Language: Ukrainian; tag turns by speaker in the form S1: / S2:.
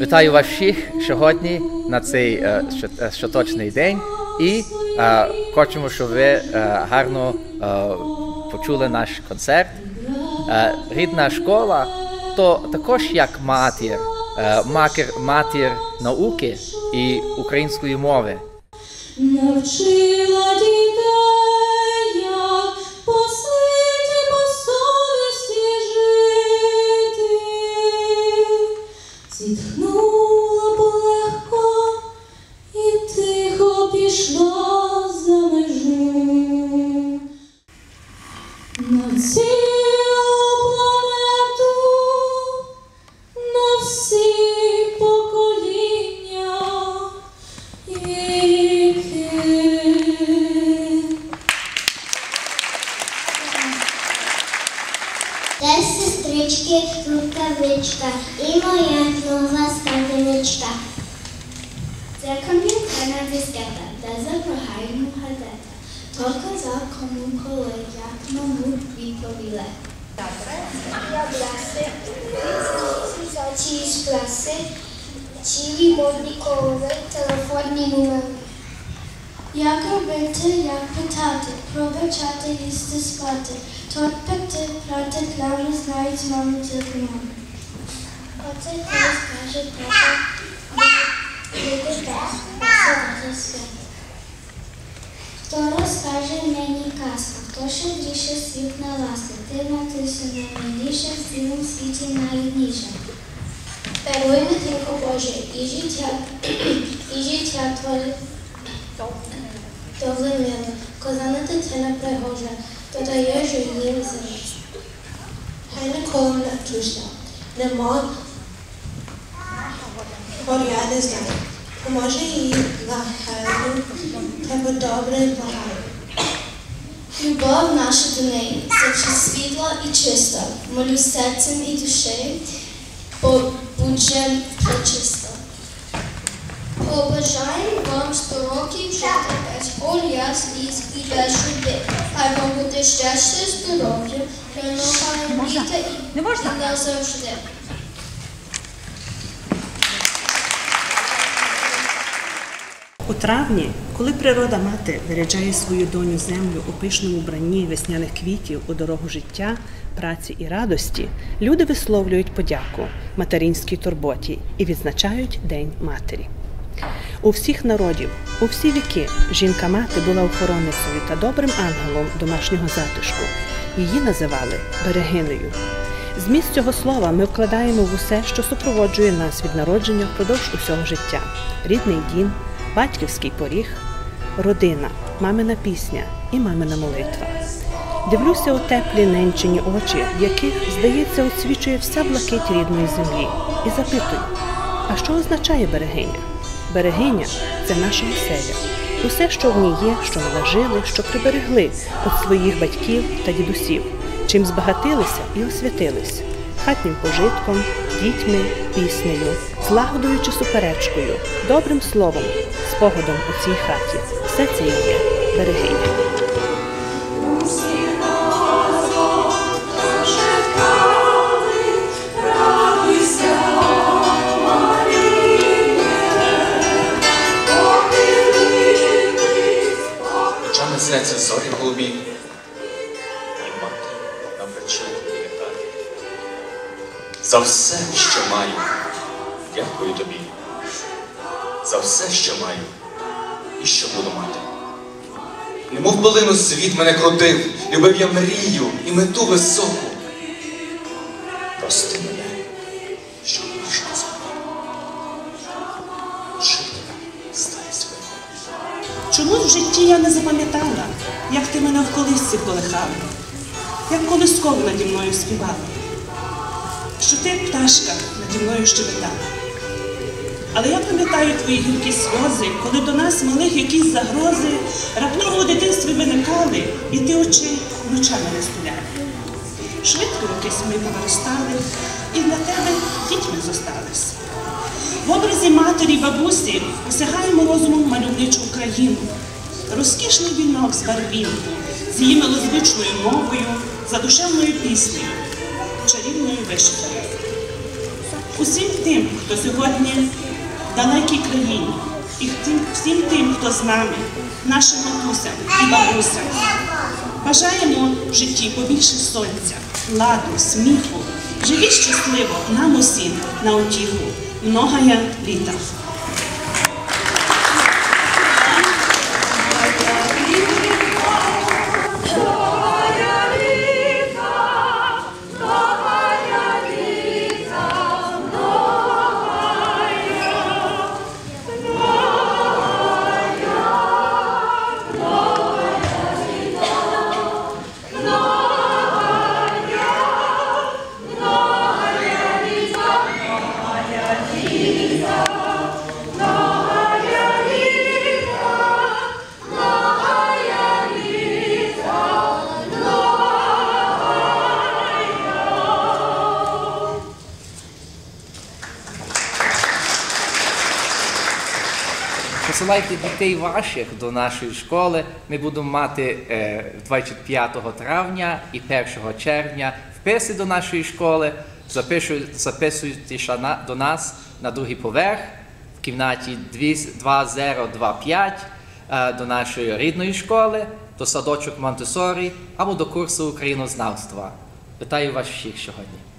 S1: Вітаю вас всіх сьогодні на цей е, е, щоточний день і е, хочемо, щоб ви гарно почули наш концерт. Рідна школа то також як матір, е, матір, матір науки і української мови.
S2: Навчила
S3: kaplička, i moja knuhla skakanička. Zekamil kana disketa, deza prohajnu hadeta. Toliko za komu kolej, jak mamu vypovile. Dobre, ja vlase, telefonni numer. Jako bete, jak petate, probačate, jiste spate, torpete, prate, glavne znajic, mamu, telefonu. Оце коли скаже тато, буде свят. Хто розкаже мені казку, хто щедріше світ на ласки, ти матусю наймиліша, в цілому світі найрідніша. Даруй матінко Боже, і життя, і життя Твоє Добре мило, козана дитина пригожа, додає ж їм зріст. Хай ніколи не чужда, нема поряди знає. Поможе їй лахайну, тебе добре і багато. Любов наша до неї, завжди світла і чиста, молю серцем і душею, бо будь прочиста. Побажаємо вам сто років жити без оля, сліз і без жуди. Хай вам буде щастя, здоров'я, перемагає літа і, і назавжди.
S4: У травні, коли природа мати виряджає свою доню землю у пишному бранні весняних квітів у дорогу життя, праці і радості, люди висловлюють подяку материнській турботі і відзначають День матері. У всіх народів, у всі віки жінка-мати була охоронницею та добрим ангелом домашнього затишку. Її називали берегинею. Зміст цього слова ми вкладаємо в усе, що супроводжує нас від народження впродовж усього життя: рідний дім, батьківський поріг, родина, мамина пісня і мамина молитва. Дивлюся у теплі ненчені очі, в яких, здається, освічує вся блакить рідної землі, і запитую, а що означає берегиня? Берегиня це наша оселя. Усе, що в ній є, що ми нажили, що приберегли від своїх батьків та дідусів, чим збагатилися і освятились, хатнім пожитком, дітьми, піснею, злагодою чи суперечкою, добрим словом, спогадом у цій хаті. Все це і є берегиня.
S5: Сняться зорі голубі, і мати на плечі літає. За все, що маю, дякую тобі. За все, що маю, і що буду мати. Немов полину світ мене крутив, любив я мрію і мету високу. Прости мене, що важко зробив. Жити стає святом.
S4: Чому в житті я не запам'ятала, як ти мене в колисці колихала, як колисково наді мною співала, що ти пташка наді мною щебетала. Але я пам'ятаю твої гіркі сльози, коли до нас малих якісь загрози раптово у дитинстві виникали, і ти очей ночами не стуляли. Швидко якось ми повиростали і для тебе дітьми зостались. В образі матері бабусі осягаємо розумом мальовничу Україну. Розкішний вінок з барвінку, з її милозвичною мовою, задушевною піснею, чарівною вишивкою. Усім тим, хто сьогодні далекій країні, і всім тим, хто з нами, нашим матусям і бабусям. Бажаємо в житті побільше сонця, ладу, сміху. Живіть щасливо нам усім на утіху. Многоє літа.
S1: Посилайте дітей ваших до нашої школи. Ми будемо мати е, 25 травня і 1 червня вписи до нашої школи. Записуйтеся до нас на другий поверх в кімнаті 2025 е, до нашої рідної школи, до садочок Монтесорі або до курсу українознавства. Вітаю вас всіх сьогодні.